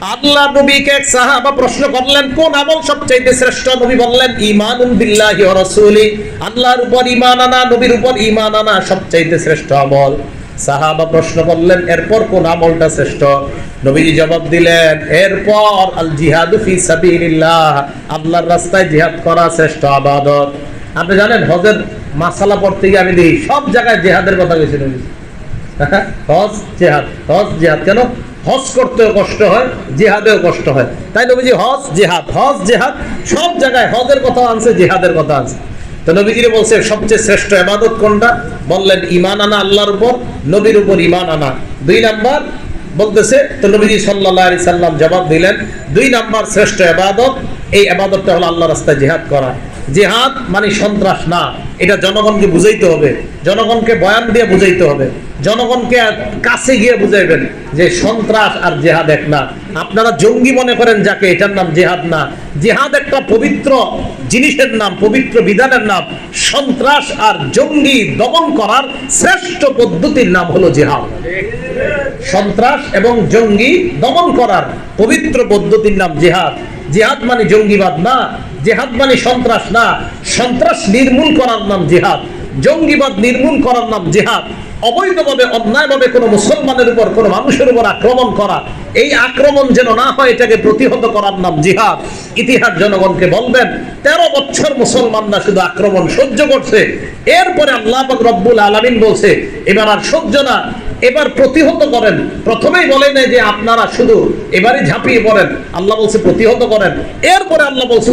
আল্লাহ নবীকে এক সাহাবা প্রশ্ন করলেন, কোন আমল সবচাইতে শ্রেষ্ঠ? নবী বললেন, ঈমানুন বিল্লাহি ওয়া রাসূলি। আল্লাহর উপর ঈমান আনা, নবীর উপর ঈমান আনা সবচাইতে শ্রেষ্ঠ আমল। সাহাবা প্রশ্ন করলেন, এরপর কোন আমলটা শ্রেষ্ঠ? নবীজি জবাব দিলেন, এরপর আল জিহাদু ফি সাবিলিল্লাহ, আল্লাহর রাস্তায় জিহাদ করা শ্রেষ্ঠ ইবাদত আপনি জানেন, হজের মাসালা পড়তে গিয়ে আমি দেখি, সব জায়গায় জিহাদের কথা কইছে নবী। হজ জেহাদ হজ জেহাদ। কেন? হজ করতেও কষ্ট হয়, জেহাদেও কষ্ট হয়। তাই নবীজি হজ, জেহাদ হজ, জেহাদ, সব জায়গায় হজের কথা আনছে, জেহাদের কথা আনছে। তো নবীজিরে বলছে, সবচেয়ে শ্রেষ্ঠ এবাদত কোনটা? বললেন ইমান আনা আল্লাহর উপর, নবীর উপর ইমান আনা। দুই নাম্বার বলতেছে, তো নবীজি সাল্লাহ আলি সাল্লাম জবাব দিলেন, দুই নাম্বার শ্রেষ্ঠ এবাদত এই এবাদতটা হলো আল্লাহ রাস্তায় জেহাদ করা। জেহাদ মানে সন্ত্রাস না, এটা জনগণকে বুঝাইতে হবে। জনগণকে বয়ান দিয়ে বুঝাইতে হবে। জনগণকে কাছে গিয়ে বুঝাইবেন যে সন্ত্রাস আর জেহাদ এক না। আপনারা জঙ্গি মনে করেন যাকে এটার নাম জেহাদ না। জেহাদ একটা পবিত্র জিনিসের নাম, পবিত্র বিধানের নাম। সন্ত্রাস আর জঙ্গি দমন করার শ্রেষ্ঠ পদ্ধতির নাম হলো জেহাদ। সন্ত্রাস এবং জঙ্গি দমন করার পবিত্র পদ্ধতির নাম জেহাদ। জেহাদ মানে জঙ্গিবাদ না। জেহাদ মানে সন্ত্রাস না। সন্ত্রাস নির্মূল করার নাম জেহাদ। জঙ্গিবাদ নির্মূল করার নাম জেহাদ। অবৈধভাবে, অন্যায়ভাবে কোনো মুসলমানের উপর, কোনো মানুষের উপর আক্রমণ করা। এই আক্রমণ যেন না হয়, এটাকে প্রতিহত করার নাম জিহাদ। ইতিহাস জনগণকে বলবেন, তেরো বছর মুসলমানরা শুধু আক্রমণ সহ্য করছে। এরপরে আল্লাহ রব্বুল আলমিন বলছে, এবার আর সহ্য না এবার প্রতিহত করেন। প্রথমেই বলে নাই যে আপনারা শুধু এবারে ঝাঁপিয়ে পড়েন। আল্লাহ বলছে, প্রতিহত করেন। এরপরে আল্লাহ বলছে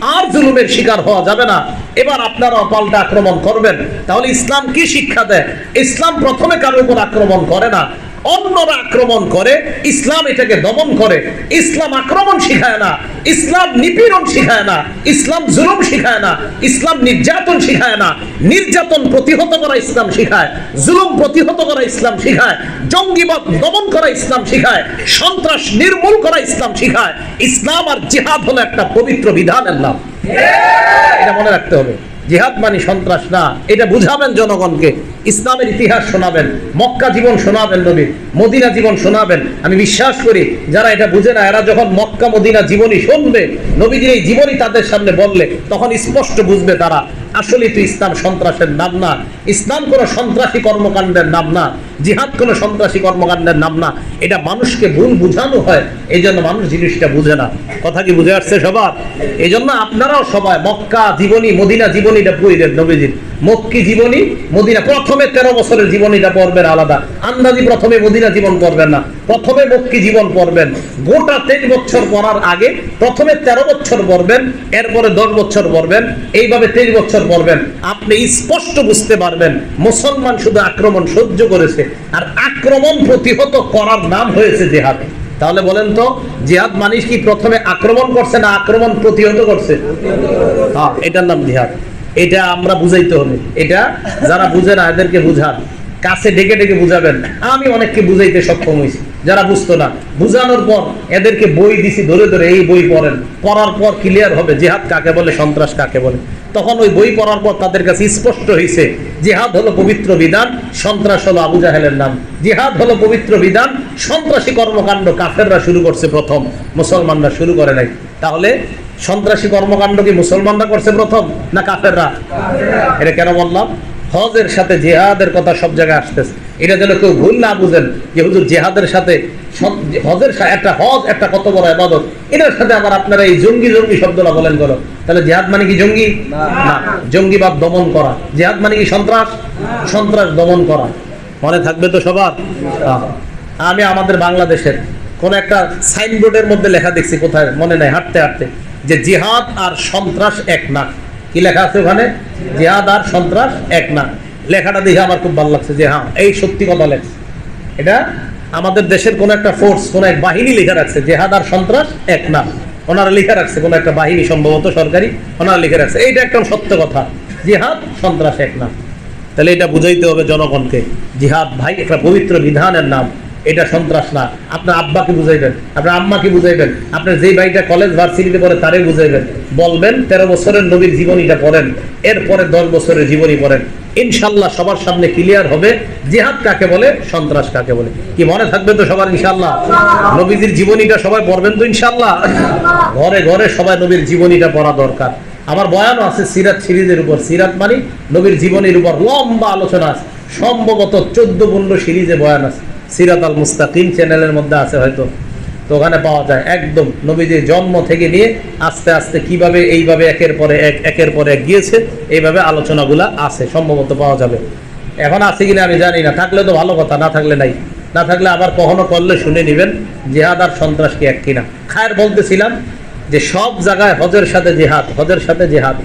আর জুলুমের শিকার হওয়া যাবে না। এবার আপনারা পাল্টা আক্রমণ করবেন। তাহলে ইসলাম কি শিক্ষা দেয়? ইসলাম প্রথমে কারোর উপর আক্রমণ করে না। অন্যরা আক্রমণ করে, ইসলাম এটাকে দমন করে। ইসলাম আক্রমণ শিখায় না, ইসলাম নিপীড়ন শিখায় না, ইসলাম জুলুম শিখায় না, ইসলাম নির্যাতন শিখায় না। নির্যাতন প্রতিহত করা ইসলাম শিখায়, জুলুম প্রতিহত করা ইসলাম শিখায়, জঙ্গিবাদ দমন করা ইসলাম শিখায়, সন্ত্রাস নির্মূল করা ইসলাম শিখায়। ইসলাম আর জিহাদ হলো একটা পবিত্র বিধানের নাম। এটা মনে রাখতে হবে। জিহাদ মানে সন্ত্রাস না। এটা বুঝাবেন জনগণকে। ইসলামের ইতিহাস শোনাবেন, মক্কা জীবন শোনাবেন নবী, মদিনা জীবন শোনাবেন। আমি বিশ্বাস করি, যারা এটা বুঝে না, এরা যখন মক্কা, মদিনা জীবনী শুনবে, নবীজির এই জীবনী তাদের সামনে বললে, তখন স্পষ্ট বুঝবে তারা। আসলে তো ইসলাম সন্ত্রাসের নাম না। ইসলাম কোনো সন্ত্রাসী কর্মকাণ্ডের নাম না। জিহাদ কোনো সন্ত্রাসী কর্মকাণ্ডের নাম না। এটা মানুষকে ভুল বুঝানো হয় এই জন্য মানুষ জিনিসটা বুঝে না। কথা কি বুঝে আসছে সবার? এই জন্য আপনারাও সবাই মক্কা জীবনী, মদিনা জীবনীটা পুরীদের নবীজির। মক্কি জীবনী, মদিনা। প্রথমে তেরো বছরের জীবনীটা পড়বেন আলাদা। আন্দাজি প্রথমে মদিনা জীবন পড়বেন না। প্রথমে মক্কি জীবন পড়বেন। গোটা তেইশ বছর পড়ার আগে প্রথমে তেরো বছর পড়বেন, এরপরে দশ বছর পড়বেন, এইভাবে তেইশ বছর পড়বেন। আপনি স্পষ্ট বুঝতে পারবেন, মুসলমান শুধু আক্রমণ সহ্য করেছে, আর আক্রমণ প্রতিহত করার নাম হয়েছে জেহাদ। তাহলে বলেন তো, জিহাদ মানুষ কি? প্রথমে আক্রমণ করছে না আক্রমণ প্রতিহত করছে? হ্যাঁ এটার নাম জিহাদ। এটা আমরা বুঝাইতে হবে। এটা যারা বুঝে না, এদেরকে বুঝান। কাছে ডেকে ডেকে বুঝাবেন। আমি অনেককে বুঝাইতে সক্ষম হয়েছি যারা বুঝতো না, বুঝানোর পর এদেরকে বই দিছি, ধরে ধরে এই বই পড়েন। পড়ার পর ক্লিয়ার হবে, জেহাদ কাকে বলে, সন্ত্রাস কাকে বলে। তখন ওই বই পড়ার পর তাদের কাছে স্পষ্ট হয়েছে জেহাদ হলো পবিত্র বিধান, সন্ত্রাস হলো আবু জাহেলের নাম। জেহাদ হলো পবিত্র বিধান, সন্ত্রাসী কর্মকাণ্ড কাফেররা শুরু করছে প্রথম, মুসলমানরা শুরু করে নাই। তাহলে সন্ত্রাসী কর্মকাণ্ড কি মুসলমানরা করছে প্রথম না কাফেররা? এটা কেন বললাম? হজের সাথে জেহাদের কথা সব জায়গায় আসতেছে। এটা যেন কেউ ভুল না বুঝেন যে হুজুর জেহাদের সাথে হজের একটা হজ একটা কত বড় আবাদত। এটার সাথে আবার আপনারা এই জঙ্গি জঙ্গি শব্দটা বলেন করো তাহলে জেহাদ মানে কি জঙ্গি? না। জঙ্গিবাদ দমন করা। জেহাদ মানে কি সন্ত্রাস? সন্ত্রাস দমন করা। মনে থাকবে তো সবার। আমি আমাদের বাংলাদেশের কোন একটা সাইনবোর্ডের মধ্যে লেখা দেখছি কোথায়? মনে নাই হাঁটতে হাঁটতে। যে জিহাদ আর সন্ত্রাস এক না। কি লেখা আছে ওখানে? জিহাদ আর সন্ত্রাস এক না। লেখাটা দেখে আমার খুব ভালো লাগছে যে হ্যাঁ এই সত্যি কথা লেখছে। এটা আমাদের দেশের কোন একটা ফোর্স কোন এক বাহিনী লেখা রাখছে, জেহাদ আর সন্ত্রাস এক না। ওনারা লেখা রাখছে কোন একটা বাহিনী সম্ভবত সরকারি, ওনারা লিখে রাখছে। এইটা একদম সত্য কথা। জিহাদ, সন্ত্রাস এক না। তাহলে এটা বুঝাইতে হবে জনগণকে। জিহাদ ভাই, একটা পবিত্র বিধানের নাম। এটা সন্ত্রাস না। আপনার আব্বাকে বুঝাইবেন, আপনার আম্মাকে বুঝাইবেন, আপনার যেই ভাইটা কলেজ ভার্সিটিতে পড়ে তারে বুঝাইবেন। বলবেন, তেরো বছরের নবীর জীবনীটা পড়েন, এরপরে দশ বছরের জীবনী পড়েন। ইনশাল্লাহ সবার সামনে ক্লিয়ার হবে, জিহাদ কাকে বলে, সন্ত্রাস কাকে বলে। কি মনে থাকবে তো সবার ইনশাল্লাহ? নবীজির জীবনীটা সবাই পড়বেন তো ইনশাল্লাহ? ঘরে ঘরে সবাই নবীর জীবনীটা পড়া দরকার। আমার বয়ানও আছে সিরাত সিরিজের উপর। সিরাত মানে নবীর জীবনীর উপর লম্বা আলোচনা আছে। সম্ভবত চোদ্দ পনেরো সিরিজে বয়ান আছে। সিরাত আল মুস্তাকিম চ্যানেলের মধ্যে আছে হয়তো, তো ওখানে পাওয়া যায়। একদম নবীজির জন্ম থেকে নিয়ে আস্তে আস্তে কীভাবে, এইভাবে একের পরে এক, একের পরে এক গিয়েছে, এইভাবে আলোচনাগুলা আছে, সম্ভবত পাওয়া যাবে। এখন আছে কিনা আমি জানি না, থাকলে তো ভালো কথা, না থাকলে নাই। না থাকলে আবার কখনো করলে শুনে নেবেন, জেহাদ আর সন্ত্রাস কি এক কিনা। খায়ের বলতেছিলাম যে সব জায়গায় হজের সাথে জেহাদ, হজের সাথে জেহাদ।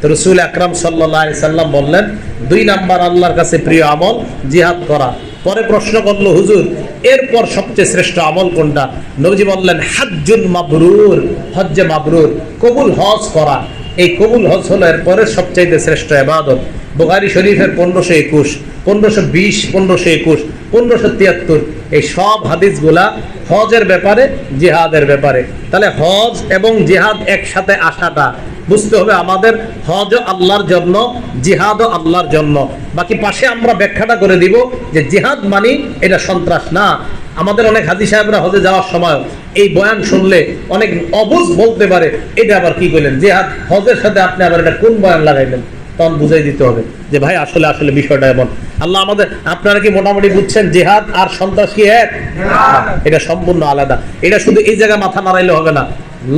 তো রসুল আকরাম সাল্লাহ সাল্লাম বললেন, দুই নাম্বার আল্লাহর কাছে প্রিয় আমল জিহাদ করা। পরে প্রশ্ন করল, হুজুর, এরপর সবচেয়ে শ্রেষ্ঠ আমল কোনটা? নবজি বললেন, হাজ্জুন মাবরুর, হজ্জে মাবরুর, কবুল হজ করা। এই কবুল হজ হলো এরপরে সবচাইতে শ্রেষ্ঠ এবাদত বুখারি শরীফের পনেরোশো একুশ, পনেরোশো বিশ, পনেরোশো একুশ, পনেরোশো তিয়াত্তর, এই সব হাদিসগুলা হজের ব্যাপারে, জিহাদের ব্যাপারে। তাহলে হজ এবং জিহাদ একসাথে আসাটা বুঝতে হবে আমাদের হজ আল্লাহর জন্য জিহাদও আল্লাহর জন্য। বাকি পাশে আমরা ব্যাখ্যাটা করে দিব যে জিহাদ মানি এটা সন্ত্রাস না। আমাদের অনেক হাজি সাহেবরা হজে যাওয়ার সময় এই বয়ান শুনলে অনেক অবুজ বলতে পারে, এটা আবার কি করলেন জিহাদ, হজের সাথে আপনি আবার এটা কোন বয়ান লাগাইলেন? তখন বুঝাই দিতে হবে যে ভাই, আসলে আসলে বিষয়টা এমন। আল্লাহ আমাদের, আপনারা কি মোটামুটি বুঝছেন জেহাদ আর সন্ত্রাস কি এক? এটা সম্পূর্ণ আলাদা। এটা শুধু এই জায়গায় মাথা নাড়াইলে হবে না।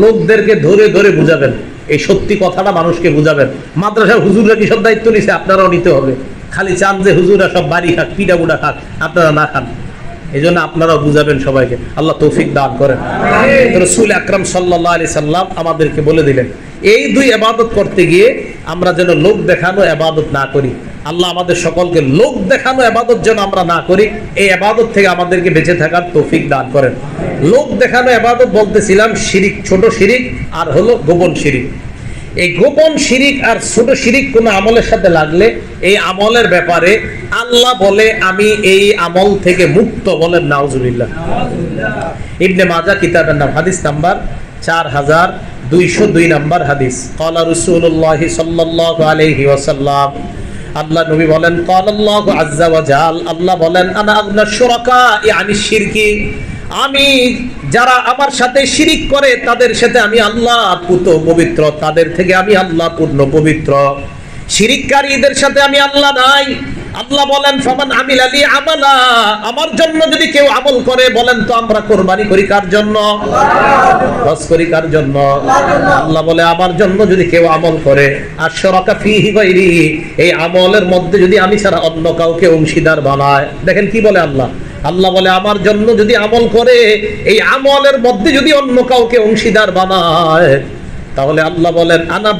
লোকদেরকে ধরে ধরে বুঝাবেন। এই সত্যি কথাটা মানুষকে বুঝাবেন। মাদ্রাসার হুজুররা কি সব দায়িত্ব নিছে? আপনারাও নিতে হবে। খালি চান যে হুজুরা সব বাড়ি খাক পিঠা বুড়া খাক আপনারা না খান। এই জন্য আপনারাও বুঝাবেন সবাইকে। আল্লাহ তৌফিক দান করেন। রসুল আকরম সাল্লাহ আলি সাল্লাম আমাদেরকে বলে দিলেন এই দুই আবাদত করতে গিয়ে আমরা যেন লোক দেখানো আবাদত না করি। আল্লাহ আমাদের সকলকে লোক দেখানো আবাদত যেন আমরা না করি, এই আবাদত থেকে আমাদেরকে বেঁচে থাকার তৌফিক দান করেন। লোক দেখানো আবাদত বলতেছিলাম শিরিক, ছোট শিরিক, আর হলো গোপন শিরিক। এই গোপন শিরিক আর ছোট শিরিক কোন আমলের সাথে লাগলে এই আমলের ব্যাপারে আল্লাহ বলে, আমি এই আমল থেকে মুক্ত বলেন নাউজুবিল্লাহ। ইবনে মাজা কিতাবের নাম, হাদিস নাম্বার চার হাজার দুইশো দুই নাম্বার হাদিস। কলা রসুল্লাহ সাল্লাহ আলহি ওয়াসাল্লাম আল্লাহ নবী বলেন আল্লাহ বলেন, আনা আমি যারা আমার সাথে শিরিক করে, তাদের সাথে আমি আল্লাহ পুত পবিত্র, তাদের থেকে আমি আল্লাহ পূর্ণ পবিত্র। শিরিককারীদের সাথে আমি আল্লাহ নাই। আল্লাহ বলেন, ফামান আমিল আলী আমালা। আমার জন্য যদি কেউ আমল করে, বলেন তো আমরা কোরবানি করি কার জন্য? হজ করি কার জন্য? আল্লাহ বলে, আমার জন্য যদি কেউ আমল করে আর সরকা ফিহি গায়রি। এই আমলের মধ্যে যদি আমি ছাড়া অন্য কাউকে অংশীদার বানায়। দেখেন কি বলে আল্লাহ? আল্লাহ বলে, আমার জন্য যদি আমল করে, এই আমলের মধ্যে যদি অন্য কাউকে অংশীদার বানায় তাহলে আল্লাহ বলেন, আনা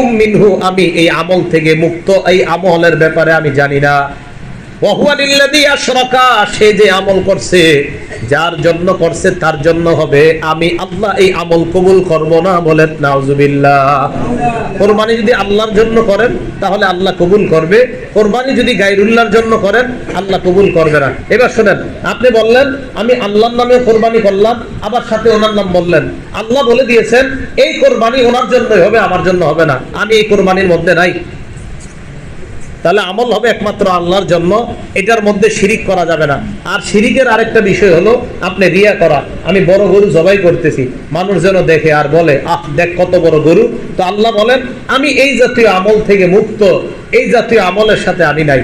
উম মিনহু আমি এই আমল থেকে মুক্ত, এই আমলের ব্যাপারে আমি জানি না। সে যে আমল করছে, যার জন্য করছে, তার জন্য হবে, আমি আল্লাহ এই আমল কবুল করব না বলেন, নাউজুবিল্লাহ। কোরবানি যদি আল্লাহর জন্য করেন, তাহলে আল্লাহ কবুল করবে। কোরবানি যদি গায়রুল্লাহর জন্য করেন, আল্লাহ কবুল করবে না। এবার শুনেন, আপনি বললেন, আমি আল্লাহর নামে কোরবানি করলাম, আবার সাথে ওনার নাম বললেন। আল্লাহ বলে দিয়েছেন, এই কোরবানি ওনার জন্যই হবে, আমার জন্য হবে না। আমি এই কোরবানির মধ্যে নাই। তাহলে আমল হবে একমাত্র আল্লাহর জন্য, এটার মধ্যে শিরিক করা যাবে না। আর শিরিকের আরেকটা বিষয় হলো, আপনি রিয়া করা। আমি বড় গরু জবাই করতেছি, মানুষ যেন দেখে আর বলে, আহ, দেখ কত বড় গরু। তো আল্লাহ বলেন, আমি এই জাতীয় আমল থেকে মুক্ত, এই জাতীয় আমলের সাথে আমি নাই।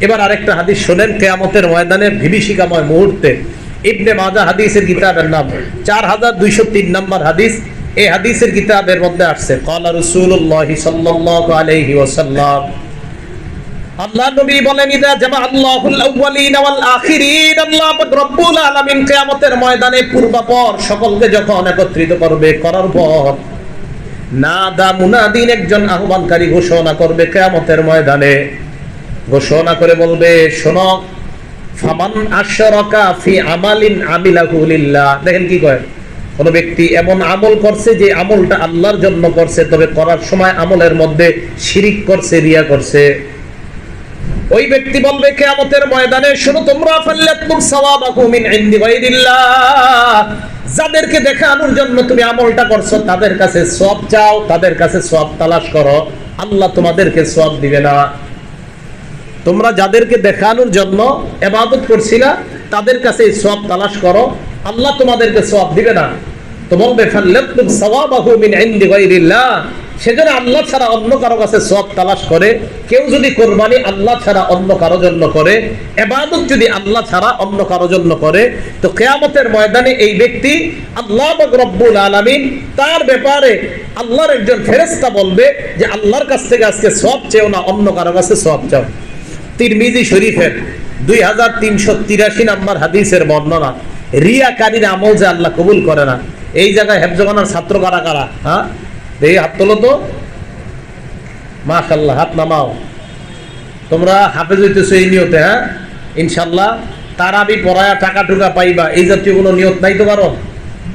এবার আরেকটা হাদিস শোনেন, কেয়ামতের ময়দানে বিভীষিকাময় মুহূর্তে। ইবনে মাজা হাদিসের কিতাবের নাম, চার হাজার দুইশো তিন নম্বর হাদিস, এই হাদিসের কিতাবের মধ্যে আসছে, কলা রসুল্লাহ সাল্লাহ আলহি ওসাল্লাম আল্লাহ নবী বলেন, ইদা জামা আল্লাহুল ওয়াল আখিরিন আল্লাহ পাক রব্বুল আলামিন কিয়ামতের ময়দানে পূর্বাপর সকলকে যখন একত্রিত করবে, করার পর নাদা মুনাদিন একজন আহ্বানকারী ঘোষণা করবে কিয়ামতের ময়দানে। ঘোষণা করে বলবে, শোনো, ফামান আশরাকা ফি আমালিন আমিলাহু লিল্লাহ দেখেন কি কয়, কোন ব্যক্তি এমন আমল করছে যে আমলটা আল্লাহর জন্য করছে, তবে করার সময় আমলের মধ্যে শিরিক করছে, রিয়া করছে। ওই ব্যক্তি বলবে, কেয়ামতের ময়দানে শুনো তোমরা ফাল্লাতুম সাওয়াবাকুম মিন ইনদি গায়রিল্লাহ। যাদেরকে দেখানোর জন্য তুমি আমলটা করছ, তাদের কাছে সব চাও, তাদের কাছে সব তালাশ করো। আল্লাহ তোমাদেরকে সব দিবে না। তোমরা যাদেরকে দেখানোর জন্য এবাদত করছিলা তাদের কাছে সব তালাশ করো। আল্লাহ তোমাদেরকে সব দিবে না। তো বলবে ফাল্লাতুম সাওয়াবাহু মিন ইনদি গায়রিল্লাহ। সেজন্য আল্লাহ ছাড়া অন্য কারও কাছে সব তালাশ করে, কেউ যদি কোরবানি আল্লাহ ছাড়া অন্য কারও জন্য করে, এবাদত যদি আল্লাহ ছাড়া অন্য কারও জন্য করে, তো কেয়ামতের ময়দানে এই ব্যক্তি আল্লাহ রব্বুল আলামিন তার ব্যাপারে আল্লাহর একজন ফেরেস্তা বলবে যে আল্লাহর কাছ থেকে আজকে সব চেও না, অন্য কারও কাছে সব চাও। তিরমিজি শরীফের দুই হাজার তিনশো তিরাশি নাম্বার হাদিসের বর্ণনা, রিয়াকারীর আমল যে আল্লাহ কবুল করে না। এই জায়গায় হেফজগানার ছাত্র কারা কারা? হ্যাঁ? এই হাত তোলো তো। মাশাল্লাহ হাত নামাও। তোমরা হাফেজ হইতেছো এই নিয়তে হ্যাঁ? ইনশাল্লাহ তারাবি পড়ায়া টাকা টুকা পাইবা, এই জাতীয় কোনো নিয়ত নাই তো কারও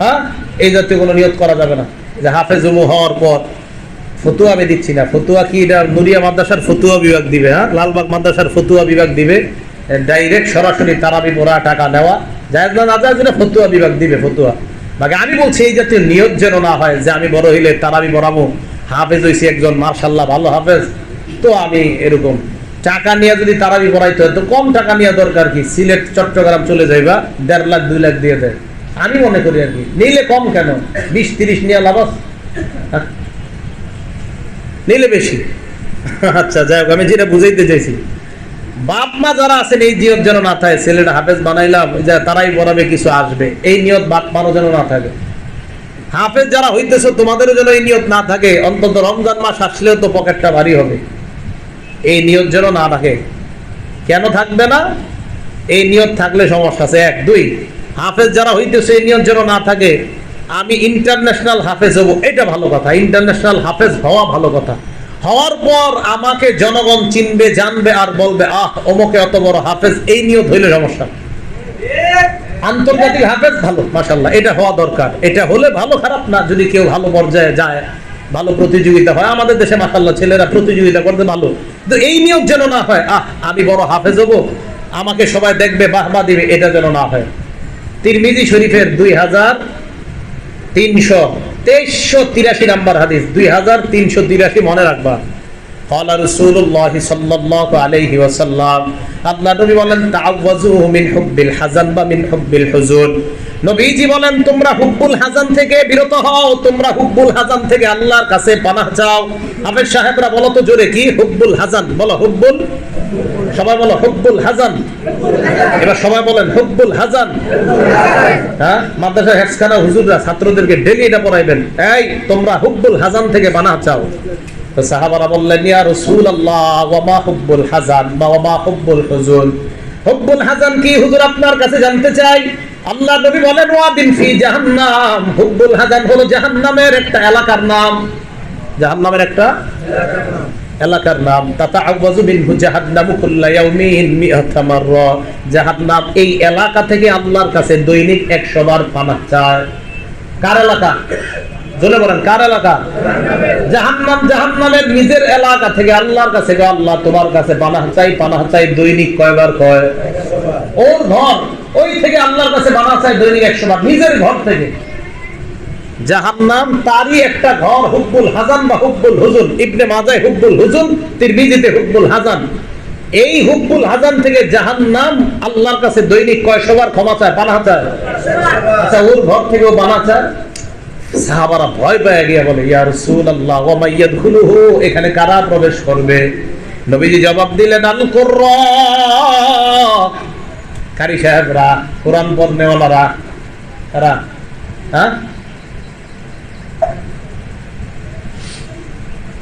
হ্যাঁ? এই জাতীয় কোনো নিয়ত করা যাবে না। যে হাফেজ উমু হওয়ার পর, ফতুয়া আমি দিচ্ছি না। ফতুয়া কি এটা নুরিয়া মাদ্রাসার ফতুয়া বিভাগ দিবে হ্যাঁ? লালবাগ মাদ্রাসার ফতুয়া বিভাগ দিবে। ডাইরেক্ট সরাসরি তারাবি পড়া টাকা নেওয়া। জায়েজ না জায়েজ না ফতুয়া বিভাগ দিবে, ফতুয়া। বাকি আমি বলছি, এই জাতীয় নিয়ত যেন না হয়, যে আমি বড় হইলে তারাবি পড়াবো হাফেজ হইছি একজন, মার্শাল্লাহ, ভালো হাফেজ। তো আমি এরকম। টাকা নিয়ে যদি তারাবি পড়াইতে হয় তো কম টাকা নিয়ে দরকার কি? সিলেট, চট্টগ্রাম চলে যাইবা, দেড় লাখ, দুই লাখ দিয়ে দেয়। আমি মনে করি আর কি, নিলে কম কেন? বিশ, তিরিশ নিয়ে লাভ হ্যাঁ? নিলে বেশি। আচ্ছা যাই হোক, আমি যেটা বুঝাইতে চাইছি বাপ মা যারা আছেন, এই নিয়ত যেন না থাকে, ছেলেটা হাফেজ বানাইলাম যে তারাই পড়াবে কিছু আসবে, এই নিয়ত বাপ মারও যেন না থাকে। হাফেজ যারা হইতেছে, তোমাদেরও যেন এই নিয়ত না থাকে। অন্তত রমজান মাস আসলেও তো পকেটটা ভারী হবে। এই নিয়ত যেন না থাকে। কেন থাকবে না? এই নিয়ত থাকলে সমস্যা আছে। এক, দুই, হাফেজ যারা হইতেছে, এই নিয়ত যেন না থাকে। আমি ইন্টারন্যাশনাল হাফেজ হব, এটা ভালো কথা। ইন্টারন্যাশনাল হাফেজ হওয়া ভালো কথা। হওয়ার পর আমাকে জনগণ চিনবে, জানবে আর বলবে, আহ, অমুকে অত বড় হাফেজ, এই নিয়ত হইলে সমস্যা আন্তর্জাতিক হাফেজ ভালো মাসাল্লাহ এটা হওয়া দরকার। এটা হলে ভালো, খারাপ না, যদি কেউ ভালো পর্যায়ে যায়, ভালো প্রতিযোগিতা হয়। আমাদের দেশে মাসাল্লাহ ছেলেরা প্রতিযোগিতা করতে ভালো। তো এই নিয়ম যেন না হয়, আহ, আমি বড় হাফেজ হব, আমাকে সবাই দেখবে, বাহবা দিবে। এটা যেন না হয়। তিরমিজি শরীফের দুই হাজার তিনশো তেইশশো তিরাশি নাম্বার হাদিস দুই হাজার তিনশো তিরাশি মনে রাখবা قال رسول الله صلى الله عليه وسلم আল্লাহ নবী বলেন তাআওয়াজু মিন হুব্বিল হাজান বা মিন হুব্বিল হুজুন নবীজি বলেন, তোমরা হুব্বুল হাজান থেকে বিরত হও, তোমরা হুব্বুল হাজান থেকে আল্লাহর কাছে পানাহ চাও। হাফেজ সাহেবরা বলো তো জোরে, কি হুব্বুল হাজান? বলো, হুব্বুল সবাই বলো, হুব্বুল হাজান। এবার সবাই বলেন, হুব্বুল হাজান। হ্যাঁ মাদ্রাসা হেফসখানা হুজুররা ছাত্রদেরকে ডেলি এটা পড়াইবেন, এই, তোমরা হুব্বুল হাজান থেকে বানা চাও। তো সাহাবারা বললেন, ইয়া রাসূলুল্লাহ, ওয়া মা হুব্বুল হাজান, বা ওয়া মা হুব্বুল হুজুন হুব্বুল হাজান কি হুজুর আপনার কাছে জানতে চাই? আল্লাহ নবী বলেন, ওয়াদিন ফি জাহান্নাম। হুব্বুল হাজান হলো জাহান্নামের একটা এলাকার নাম। জাহান্নামের একটা এলাকার নাম। তাতাআওয়াজু মিনহু জাহান্নামু কুল্লা ইয়াউমিন মিআতা মাররা। জাহান্নাম এই এলাকা থেকে আল্লাহর কাছে দৈনিক 100 বার পানাহ চায়। কার এলাকা? জোরে বলেন, কার এলাকা? জাহান্নাম, জাহান্নামের নিজের এলাকা থেকে আল্লাহর কাছে আল্লাহ, তোমার কাছে পানাহ চাই পানাহ চাই, দৈনিক কয়বার কয়? ওর ঘর ওই থেকে আল্লাহর কাছে পানাহ চাই দৈনিক 100 বার, নিজের ঘর থেকে। জাহান্নাম, তারই একটা ঘর, হুব্বুল হাজান বা হুব্বুল হুজুন ইবনে মাজায় হুব্বুল হুজুন তিরমিজিতে হুব্বুল হাজান এই হুব্বুল হাজান থেকে জাহান্নাম আল্লাহর কাছে দৈনিক কয়শবার ক্ষমা চায় পানা চায়? আচ্ছা ওর ঘর থেকেও বানা চায়? সাহাবারা ভয় পেয়ে গিয়ে বলে, ইয়া রাসূলুল্লাহ, ওয়া মাইয়াদখুলুহু এখানে কারা প্রবেশ করবে? নবীজি জবাব দিলেন আল কুররা কারি সাহেবরা, কোরআন পড়নেওয়ালারা কারা হ্যাঁ?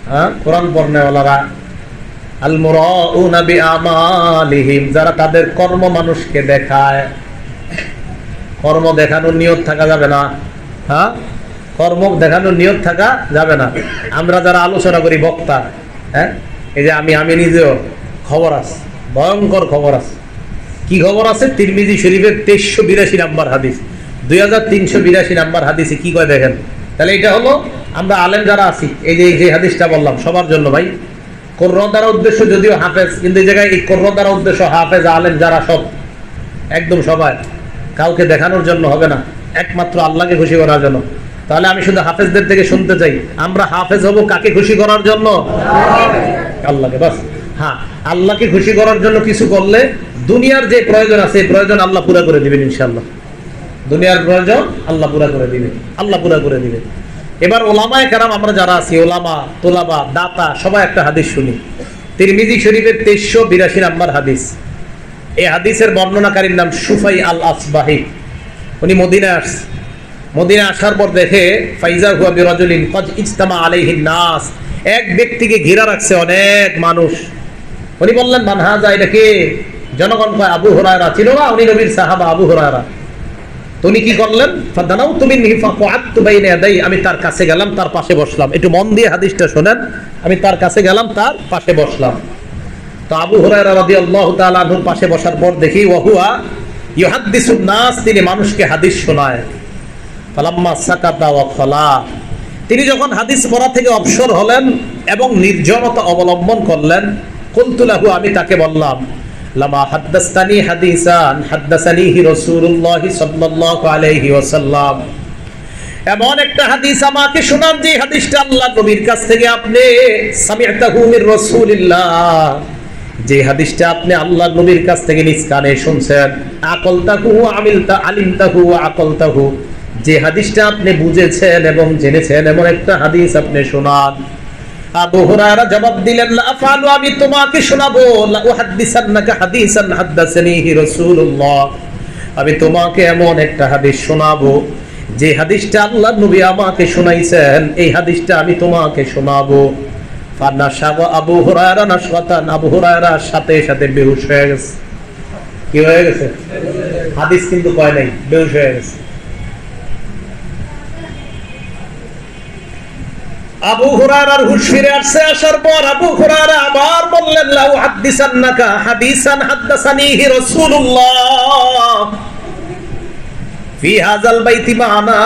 হ্যাঁ? কোরআন পড়নেওয়ালারা যারা তাদের কর্ম মানুষকে দেখায়। কর্ম দেখানোর নিয়ত থাকা যাবে না। হ্যাঁ? কর্ম দেখানোর নিয়ত থাকা যাবে না। আমরা যারা আলোচনা করি বক্তা হ্যাঁ? এই যে আমি আমি নিজেও খবর আছে, ভয়ঙ্কর খবর আছে। কি খবর আছে? তিরমিজি শরীফের তেইশশো বিরাশি নাম্বার হাদিস। দুই হাজার তিনশো বিরাশি নাম্বার হাদিসে কি কয় দেখেন? তাহলে এটা হলো, আমরা আলেম যারা আছি, এই যে যে হাদিসটা বললাম, সবার জন্য ভাই। কোর্র দ্বারা উদ্দেশ্য যদিও হাফেজ, কিন্তু এই জায়গায় এই কোর্র দ্বারা উদ্দেশ্য হাফেজ, আলেম যারা সব, একদম সবাই, কাউকে দেখানোর জন্য হবে না। একমাত্র আল্লাহকে খুশি করার জন্য। তাহলে আমি শুধু হাফেজদের থেকে শুনতে চাই, আমরা হাফেজ হব কাকে খুশি করার জন্য? আল্লাহকে, বাস। হ্যাঁ আল্লাহকে খুশি করার জন্য কিছু করলে দুনিয়ার যে প্রয়োজন আছে প্রয়োজন আল্লাহ পুরা করে দিবেন ইনশাল্লাহ দুনিয়ার প্রয়োজন আল্লাহ পুরা করে দিবে আল্লাহ পুরা করে দিবে এবার ওলামায় কারাম আমরা যারা আছি, ওলামা, তোলাবা, দাতা, সবাই একটা হাদিস শুনি। তিরমিজি শরীফের তেইশশো বিরাশি নাম্বার হাদিস। এই হাদিসের বর্ণনাকারীর নাম সুফাই আল আসবাহি উনি মদিনায় আসছে। মদিনায় আসার পর দেখে, ফাইজা হুয়া বিরাজুলিন কজ ইজতামা আলাইহিন নাস। এক ব্যক্তিকে ঘিরা রাখছে অনেক মানুষ। উনি বললেন মানহাজা এটা কে? জনগণ কয় আবু হরায়রা ছিল না? উনি নবীর সাহাবা আবু হরায়রা। তো উনি কি করলেন? ফাদানাউ তুমি ইয়াদাই। আমি তার কাছে গেলাম, তার পাশে বসলাম। একটু মন দিয়ে হাদিসটা শুনেন। আমি তার কাছে গেলাম, তার পাশে বসলাম। তো আবু হুরায়রা রাদিয়াল্লাহু তাআলা আনহুর পাশে বসার পর দেখি ওয়াহুয়া ইউহাদ্দিসুন নাস, তিনি মানুষকে হাদিস শোনায়। ফালাম্মা সাকাতা ওয়া খলা। তিনি যখন হাদিস পড়া থেকে অবসর হলেন এবং নির্জনতা অবলম্বন করলেন কুলতুলাহু আমি তাকে বললাম লামা হাদ্দাস্তানি হাদিসান, হাদ্দাসানিহি রাসূলুল্লাহি সাল্লাল্লাহু আলাইহি ওয়াসাল্লাম। এমন একটা হাদিস আমাকে শোনান যে হাদিসটা আল্লাহ নবীর কাছ থেকে আপনি সামিআতাহু মির রাসূলিল্লাহ। যে হাদিসটা আপনি আল্লাহ নবীর কাছ থেকে নিজ কানে শুনছেন। আকলতাহু আমিলতা, আলিমতাহু আকলতাহু। যে হাদিসটা আপনি বুঝেছেন এবং জেনেছেন, এমন একটা হাদিস আপনি শোনান। আবু হুরায়রা জবাব দিলেন, লা আফআলু, আমি তোমাকে শোনাবো। লা উহাদ্দিসান্নাকা হাদিসান হাদ্দাসানিহি রাসূলুল্লাহ। আমি তোমাকে এমন একটা হাদিস শোনাবো, যে হাদিসটা আল্লাহ নবী আমাকে শোনাইছেন। এই হাদিসটা আমি তোমাকে শোনাবো। আবু হুরায়রা নাশওয়াতান। আবু হুরায়রা সাথে সাথে বেহুশ হয়ে গেছে। কি হয়ে গেছে? হাদিস কিন্তু কয় নাই, বেহুশ হয়ে গেছে। আবু হুরারার হুশ ফিরে আসছে, আসার পর আবু হুরারা আবার বললেন, লাউ হাদিসান্নাকা হাদিসান হাদাসানিহি রাসূলুল্লাহ। ফি হাযাল বাইতি মানা,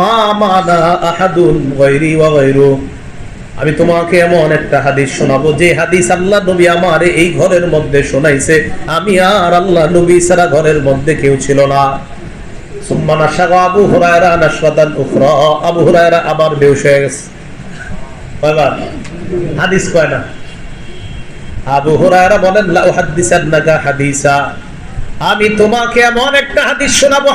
মা মানা আহাদুন গায়রি ওয়া গায়রু। আমি তোমাকে এমন একটা হাদিস শোনাবো, যে হাদিস আল্লাহ নবী আমার এই ঘরের মধ্যে শোনাইছে। আমি আর আল্লাহ নবী ছাড়া ঘরের মধ্যে কেউ ছিল না। সুম্মা নাশাগা আবু হুরায়রা নাশওয়াতান উখরা। আবু হুরায়রা আবার বেহুশ হয়ে গেছে। হাদিস কয় না? আবু হুরায়রা বলেন, লা উহাদ্দিসান্নাকা হাদিসা। আমি তোমাকে এমন একটা হাদিস শোনাবো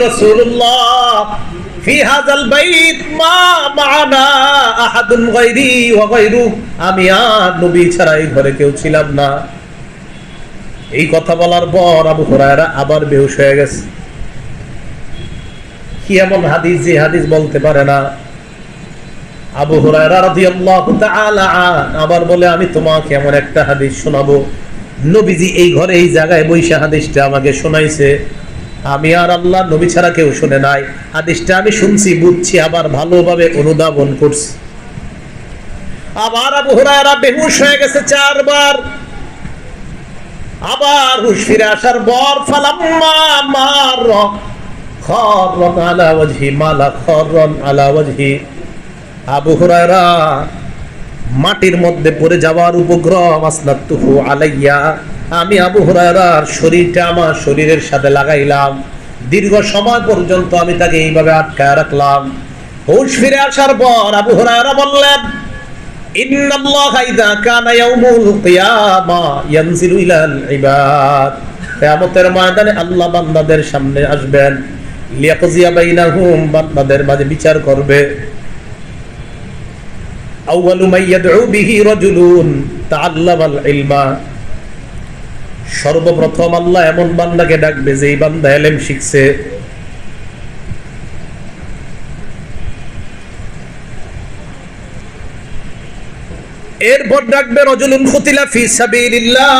রাসূলুল্লাহ। ফি হাযাল বাইত মা মা'ানা আহাদুন গায়রি ওয়া গায়রু। আমি আর নবী ছাড়া এই ঘরে কেউ ছিলাম না। এই কথা বলার পর আবু হুরায়রা আবার বেহুশ হয়ে গেছে। কি এমন হাদিস যে হাদিস বলতে পারে না? আবু আবার বলে, আমি তোমাকে এমন একটা হাদিস শোনাবো। নবীজি এই ঘরে, এই জায়গায় বৈশা হাদিসটা আমাকে শোনাইছে। আমি আর আল্লাহ নবী ছাড়া কেউ শুনে নাই। হাদিসটা আমি শুনছি, বুঝছি, আবার ভালোভাবে অনুধাবন করছি। আবার আবু হুরায়রা বেহুশ হয়ে গেছে চারবার। আবার হুশ ফিরে আসার পর, ফালাম্মা মার খরন আলা ওয়াজহি, মালা খরন আলা ওয়াজহি। আবু হুরায়রা মাটির মধ্যে পড়ে যাওয়ার উপগ্রহ আসনাতুহু আলাইয়া। আমি আবু হুরায়রার শরীরটা আমার শরীরের সাথে লাগাইলাম। দীর্ঘ সময় পর্যন্ত আমি তাকে এইভাবে আটকায় রাখলাম। হুশ ফিরে আসার পর আবু হুরায়রা বললেন ময়দানে আল্লাহ বান্দাদের সামনে আসবেন। লিয়াকজিয়া বাইনাহুম, বান্দাদের মাঝে বিচার করবে আউয়ালু মান ইয়াদউ বিহি রাজুলুন তাআল্লামাল ইলমা সর্বপ্রথম আল্লাহ এমন বান্দাকে ডাকবে যে এই বান্দা এলেম শিখছে। এরপর ডাকবে রজুলুন খুতিলা ফি সাবিলিল্লাহ।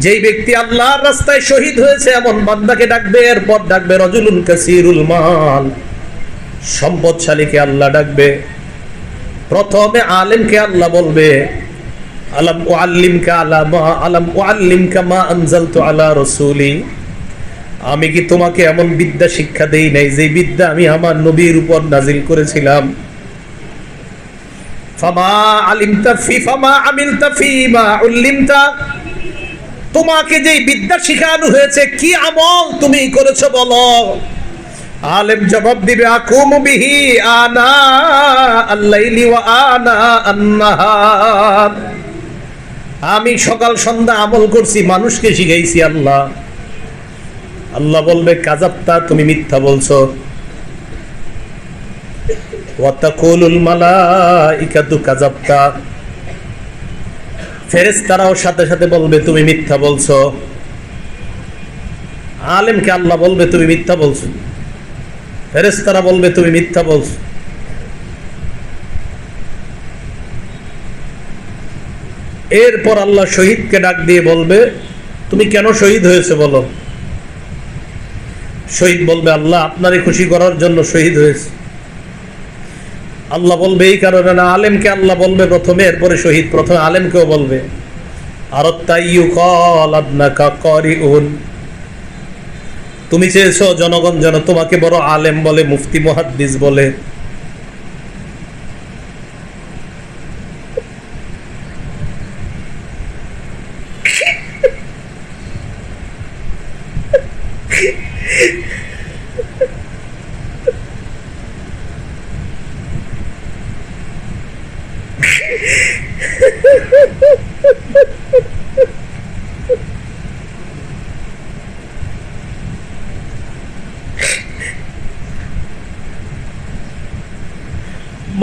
যেই ব্যক্তি আল্লাহর রাস্তায় শহীদ হয়েছে, এমন বান্দাকে ডাকবে। এরপর ডাকবে রজুলুন কাসিরুল মাল। সম্পদশালীকে আল্লাহ ডাকবে। প্রথমে আলেমকে আল্লাহ বলবে, আলাম উআল্লিমকা আলা মা, আলাম উআল্লিমকা মা আনজালতু আলা রাসূলি। আমি কি তোমাকে এমন বিদ্যা শিক্ষা দেই নাই যে বিদ্যা আমি আমার নবীর উপর নাজিল করেছিলাম? ফামা আলিমতা ফি, ফামা আমিলতা ফি মা উল্লিমতা। তোমাকে যে বিদ্যা শিখানো হয়েছে, কি আমল তুমি করেছ বলো? আলেম জবাব দিবে, আকুম বিহি আনা আল্লাইলি ওয়া আনা আন্নাহার। আমি সকাল সন্ধ্যা আমল করছি, মানুষকে শিখাইছি আল্লাহ। আল্লাহ বলবে কাজাপ্তা তুমি মিথ্যা বলছো। ওয়াতাকুলুল মালাইকাতু কাজাপ্তা ফেরেশতারাও সাথে সাথে বলবে, তুমি মিথ্যা বলছো। আলেমকে আল্লাহ বলবে, তুমি মিথ্যা বলছো। ফেরেশতারা বলবে, তুমি মিথ্যা বলছো। এরপর আল্লাহ শহীদকে ডাক দিয়ে বলবে, তুমি কেন শহীদ হয়েছে বলো? শহীদ বলবে, আল্লাহ আপনারই খুশি করার জন্য শহীদ হয়েছে। আল্লাহ বলবে, এই কারণে না, আলেমকে আল্লাহ বলবে প্রথমে, এরপরে শহীদ। প্রথমে আলেমকেও বলবে, আর তুমি চেয়েছো জনগণ যেন তোমাকে বড় আলেম বলে মুফতি মহাদ্দিস বলে।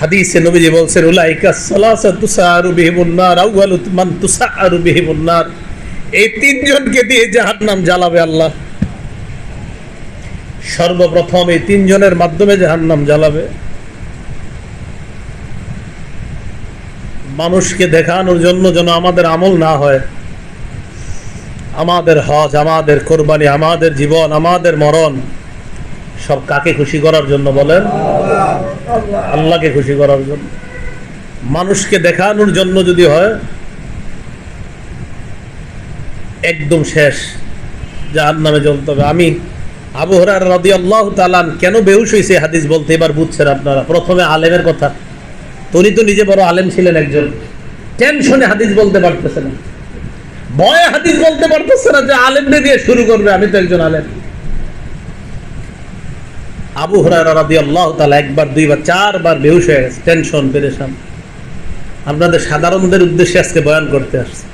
হাদিসে নবীজি বলছেন, উলাইকা সালাসা তুসারু বিহিমুন নার আউয়ালু মান নার এই তিনজনকে দিয়ে জাহান্নাম জ্বালাবে আল্লাহ। সর্বপ্রথম এই তিনজনের মাধ্যমে জাহান্নাম জ্বালাবে। মানুষকে দেখানোর জন্য যেন আমাদের আমল না হয়। আমাদের হজ, আমাদের কোরবানি, আমাদের জীবন, আমাদের মরণ। সব কাকে খুশি করার জন্য বলেন? আল্লাহকে খুশি করার জন্য। মানুষকে দেখানোর জন্য যদি হয়, একদম শেষ যার নামে জ্বলতে হবে। আমি আবু হরার রাদি আল্লাহ তালান কেন বেহুশ হয়েছে হাদিস বলতে এবার বুঝছেন আপনারা। প্রথমে আলেমের কথা। তো উনি তো নিজে বড় আলেম ছিলেন একজন। টেনশনে হাদিস বলতে পারতেছে না। ভয়ে হাদিস বলতে পারতেছে না যে আলেমকে দিয়ে শুরু করবে। আমি তো একজন আলেম। আবু রাদি আল্লাহ তালা একবার, দুইবার, চারবার বেহুশ হয়ে গেছে, টেনশন, পেরেশান। আপনাদের সাধারণদের উদ্দেশ্যে আজকে বয়ান করতে আসছে।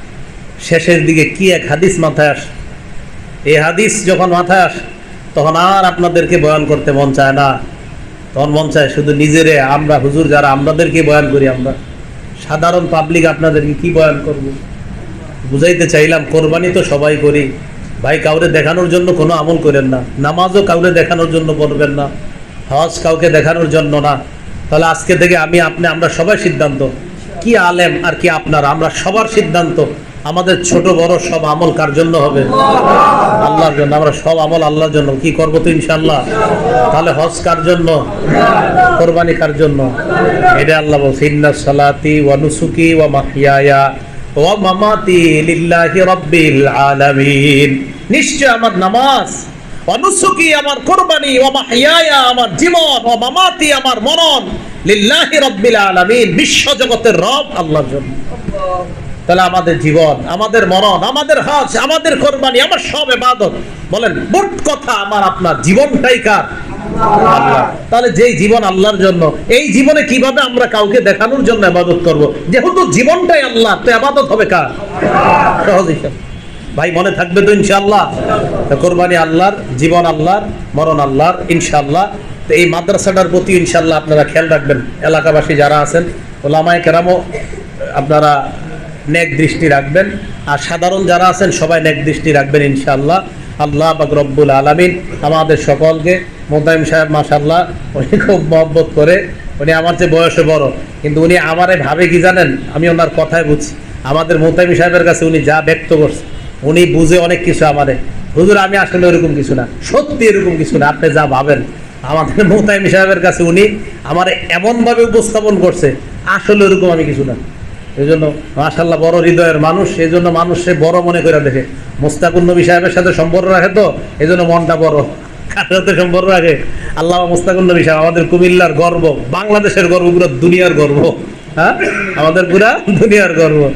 শেষের দিকে কি এক হাদিস মাথায় আস? এই হাদিস যখন মাথায় আসে, তখন আর আপনাদেরকে বয়ান করতে মন চায় না। তখন মন চায় শুধু নিজেরে, আমরা হুজুর যারা আমাদেরকে বয়ান করি আমরা। সাধারণ পাবলিক আপনাদেরকে কি বয়ান করব? বুঝাইতে চাইলাম, কোরবানি তো সবাই করি। ভাই, কাউরে দেখানোর জন্য কোনো আমল করেন না। নামাজও কাউরে দেখানোর জন্য করবেন না। হজ কাউকে দেখানোর জন্য না। তাহলে আজকে থেকে আমি, আপনি, আমরা সবাই সিদ্ধান্ত। কি আলেম আর কি আপনার? আমরা সবার সিদ্ধান্ত। আমাদের ছোট বড় সব আমল কার জন্য হবে? আল্লাহর জন্য। আমরা সব আমল আল্লাহর জন্য। কি করব তো ইনশাল্লাহ তাহলে হজ কার জন্য? কোরবানি কার জন্য? এটা আল্লাহ ইন্না সালাতি ওয়া নুসুকি ওয়া মাহিয়ায়া। ওয়া মামাতি লিল্লাহি রাব্বিল আলামিন। নিশ্চয় আমার নামাজ, অনুসুকি আমার কোরবানি ও মাহিয়ায়া আমার জীবন ও মামাতি আমার মরণ লিল্লাহি রাব্বিল আলামিন, বিশ্ব জগতের রব আল্লাহর জন্য। তাহলে আমাদের জীবন, আমাদের মরণ, আমাদের হজ, আমাদের কোরবানি, আমার সব ইবাদত। বলেন, মোট কথা আমার, আপনার জীবনটাই কার? তাহলে যেই জীবন আল্লাহর জন্য, এই জীবনে কীভাবে আমরা কাউকে দেখানোর জন্য ইবাদত করব? যেহেতু জীবনটাই আল্লাহ তো ইবাদত হবে কার? ভাই, মনে থাকবে তো ইনশাআল্লাহ? তো কোরবানি আল্লাহর, জীবন আল্লাহর, মরণ আল্লাহর, ইনশাআল্লাহ। তো এই মাদ্রাসাটার প্রতি ইনশাল্লাহ আপনারা খেয়াল রাখবেন। এলাকাবাসী যারা আছেন, ওলামায় কেরামও আপনারা নেক দৃষ্টি রাখবেন। আর সাধারণ যারা আছেন, সবাই নেক দৃষ্টি রাখবেন ইনশাআল্লাহ। আল্লাহ বাক রব্বুল আলমিন আমাদের সকলকে মোতায়েম সাহেব মাসাল্লাহ উনি খুব মহব্বত করে, উনি আমার চেয়ে বয়সে বড়, কিন্তু উনি আমারে ভাবে কি জানেন? আমি ওনার কথায় বুঝছি। আমাদের মোতায়েম সাহেবের কাছে উনি যা ব্যক্ত করছে, উনি বুঝে অনেক কিছু আমারে। হুজুর, আমি আসলে ওরকম কিছু না, সত্যি এরকম কিছু না, আপনি যা ভাবেন। আমাদের মোতায়েম সাহেবের কাছে উনি আমার এমনভাবে উপস্থাপন করছে, আসলে ওরকম আমি কিছু না। এই জন্য মাশাল্লাহ বড় হৃদয়ের মানুষ এই জন্য মানুষ সে বড় মনে করে দেখে। মোস্তাকুর নবী সাহেবের সাথে সম্পর্ক রাখে তো এই জন্য মনটা বড়। কার সাথে সম্পর্ক রাখে? আল্লাহ মোস্তাকুর নবী সাহেব, আমাদের কুমিল্লার গর্ব, বাংলাদেশের গর্ব, পুরো দুনিয়ার গর্ব। হ্যাঁ? আমাদের পুরা দুনিয়ার গর্ব।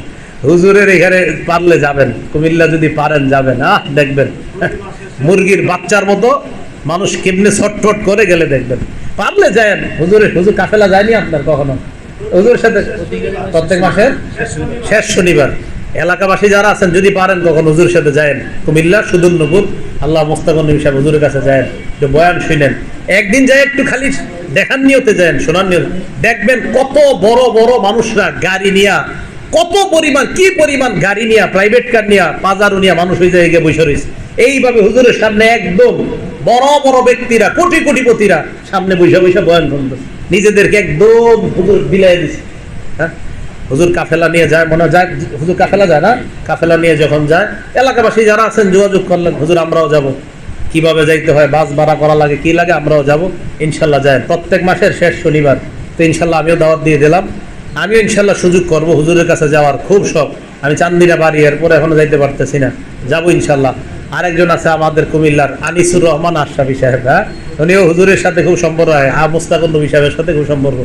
হুজুরের এখানে পারলে যাবেন, কুমিল্লা যদি পারেন যাবেন। আহ, দেখবেন। মুরগির বাচ্চার মতো মানুষ কেমনে ছটফট করে গেলে দেখবেন। পারলে যায় হুজুরের হুজুর কাফেলা যায়নি আপনার কখনো? হুজুরের সাথে প্রত্যেক মাসের শেষ শনিবার। এলাকাবাসী যারা আছেন, যদি পারেন কখন হুজুরের সাথে যায় কুমিল্লা সুদুল্লপুর আল্লাহ মোস্তাকুর নবী সাহেব হুজুরের কাছে যায় একটু বয়ান শুনেন। একদিন যায় একটু খালি দেখার নিয়তে যায় শোনার নিয়ত। দেখবেন কত বড় বড় মানুষরা গাড়ি নিয়া, কত পরিমাণ, কি পরিমাণ গাড়ি নিয়া প্রাইভেট কার নিয়া বাজারও নিয়া মানুষ ওই জায়গায় বসে রয়েছে। এইভাবে হুজুরের সামনে একদম বড় বড় ব্যক্তিরা, কোটি কোটি কোটিপতিরা সামনে বসে বসে বয়ান শুনতো নিজেদেরকে একদম হুজুর বিলাই দিছে। হ্যাঁ? হুজুর কাফেলা নিয়ে যায়, মনে যায়, হুজুর কাফেলা যায় না? কাফেলা নিয়ে যখন যায়, এলাকাবাসী যারা আছেন, যোগাযোগ করলেন, হুজুর আমরাও যাব। কীভাবে যাইতে হয়, বাস ভাড়া করা লাগে, কি লাগে, আমরাও যাব। ইনশাল্লাহ যায়। প্রত্যেক মাসের শেষ শনিবার। তো ইনশাল্লাহ আমিও দাওয়াত দিয়ে দিলাম। আমিও ইনশাল্লাহ সুযোগ করব। হুজুরের কাছে যাওয়ার খুব শখ। আমি চান্দিনা বাড়ি, এরপরে এখনও যাইতে পারতেছি না। যাব ইনশাল্লাহ। আরেকজন আছে আমাদের কুমিল্লার আনিসুর রহমান আশরাফি সাহেব হ্যাঁ? উনিও হুজুরের সাথে খুব সম্পর্ক হয়। আ মুস্তাকুর নবী সাহেবের সাথে খুব সম্পর্ক।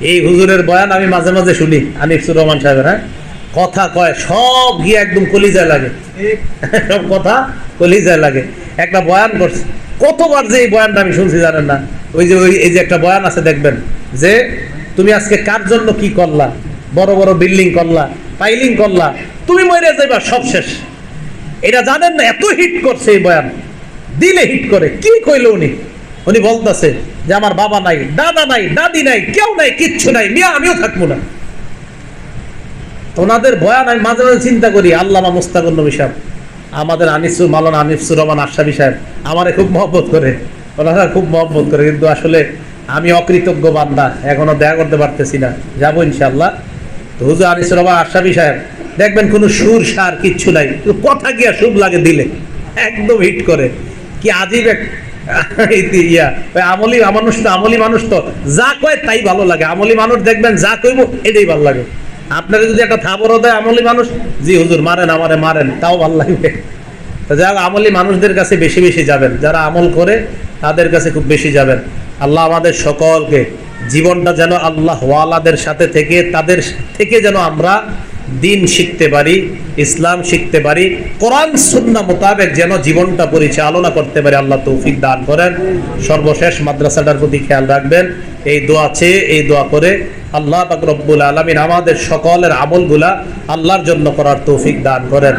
এই হুজুরের বয়ান আমি মাঝে মাঝে শুনি আনিসুর রহমান সাহেবের হ্যাঁ? কথা কয়, সব গিয়ে একদম কলিজায় লাগে। সব কথা কলিজায় লাগে। একটা বয়ান করছে। কতবার যে এই বয়ানটা আমি শুনছি জানেন না? ওই যে, ওই, এই যে একটা বয়ান আছে, দেখবেন, যে তুমি আজকে কার জন্য কি করলা? বড় বড় বিল্ডিং করলা, পাইলিং করলা, তুমি মরে যাইবা সব শেষ। এটা জানেন না, এত হিট করছে এই বয়ান। দিলে হিট করে, কি কইল উনি? উনি বলতেছে যে আমার বাবা নাই, দাদা নাই, দাদি নাই, কেউ নাই, কিচ্ছু নাই, মিয়া আমিও থাকব না। ওনাদের বয়ান আমি মাঝে মাঝে চিন্তা করি, আল্লামা মুস্তাকুর নবী সাহেব, আমাদের আনিসুর মালানা আনিসুর রহমান আশাবি সাহেব, আমারে খুব মহব্বত করে, ওনারা খুব মহব্বত করে, কিন্তু আসলে আমি অকৃতজ্ঞ বান্দা, এখনও দেখা করতে পারতেছি না। যাব ইনশাল্লাহ তো হুজুর আনিসুর রহমান আশাবি সাহেব দেখবেন কোনো সুর সার কিচ্ছু নাই। কথা গিয়া শুভ লাগে দিলে? একদম হিট করে। কি আজীব এক ইয়া। আমলি মানুষ তো, আমলি মানুষ তো, যা কয় তাই ভালো লাগে। আমলি মানুষ দেখবেন যা কইব এটাই ভালো লাগে। আপনারা যদি একটা দেয় আমলি মানুষ, জি হুজুর, মারেন, আমারে মারেন, তাও ভালো লাগবে। তো আমলি মানুষদের কাছে বেশি বেশি যাবেন, যারা আমল করে, তাদের কাছে খুব বেশি যাবেন। আল্লাহ আমাদের সকলকে জীবনটা যেন আল্লাহ ওয়ালাদের সাথে থেকে, তাদের থেকে যেন আমরা দিন শিখতে পারি, ইসলাম শিখতে পারি, কোরআন সুন্না মোতাবেক যেন জীবনটা পরিচালনা করতে পারি, আল্লাহ তৌফিক দান করেন। সর্বশেষ মাদ্রাসাটার প্রতি খেয়াল রাখবেন। এই দোয়া চেয়ে, এই দোয়া করে আল্লাহ পাক রব্বুল আলমিন আমাদের সকলের আমলগুলা আল্লাহর জন্য করার তৌফিক দান করেন।